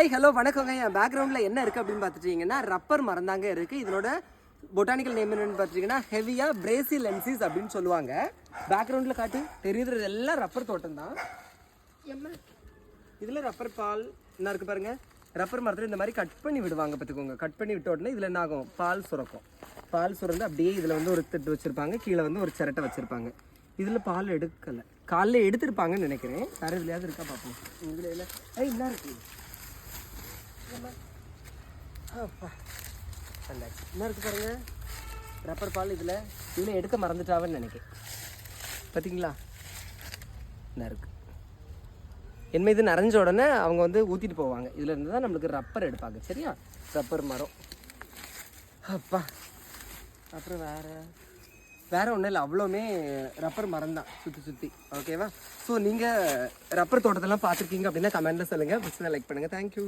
Hi hello வணக்கங்க. என் பேக்ரவுண்டில் என்ன இருக்குது அப்படின்னு பார்த்துட்டீங்கன்னா ரப்பர் மரம் தாங்க இருக்குது இதனோட பொட்டானிக்கல் நேம் என்னன்னு பார்த்துட்டீங்கன்னா ஹெவியா பிரேசில் லென்சிஸ் அப்படின்னு சொல்லுவாங்க. பேக்ரவுண்டில் காட்டு தெரியுறது எல்லாம் ரப்பர் தோட்டம் தான். இதில் ரப்பர் பால் என்ன இருக்குது பாருங்க. ரப்பர் மரத்தில் இந்த மாதிரி கட் பண்ணி விடுவாங்க பார்த்துக்கோங்க. கட் பண்ணி விட்ட உடனே இதில் என்ன ஆகும்? பால் சுரக்கும். பால் சுரந்து அப்படியே இதில் வந்து ஒரு திட்டு வச்சுருப்பாங்க. கீழே வந்து ஒரு சிரட்டை வச்சுருப்பாங்க. இதில் பால் எடுக்கலை. காலைல எடுத்திருப்பாங்கன்னு நினைக்கிறேன். வேறு இதுலையாவது இருக்கா பார்ப்போம். இதில் இல்லை என்ன இருக்குது அப்பா. என்ன இருக்கு பாருங்க. ரப்பர் பால் இதில் இதில் எடுக்க மறந்துட்டாவன்னு நினைக்கிறேன். பார்த்தீங்களா என்ன இருக்கு என்ன இது நிறைஞ்ச உடனே அவங்க வந்து ஊற்றிட்டு போவாங்க. இதில் இருந்து தான் நம்மளுக்கு ரப்பர் எடுப்பாங்க. சரியா? ரப்பர் மரம். அப்பா. அப்புறம் வேறு. வேற ஒன்றும் இல்லை. அவ்வளோமே ரப்பர் மரம் தான். சுற்றி சுற்றி ஓகேவா ஸோ நீங்கள் ரப்பர் தோட்டத்தெல்லாம் பார்த்துருக்கீங்க அப்படின்னா கமெண்ட்டில் சொல்லுங்கள் பிடிச்சதை லைக் பண்ணுங்கள் தேங்க்யூ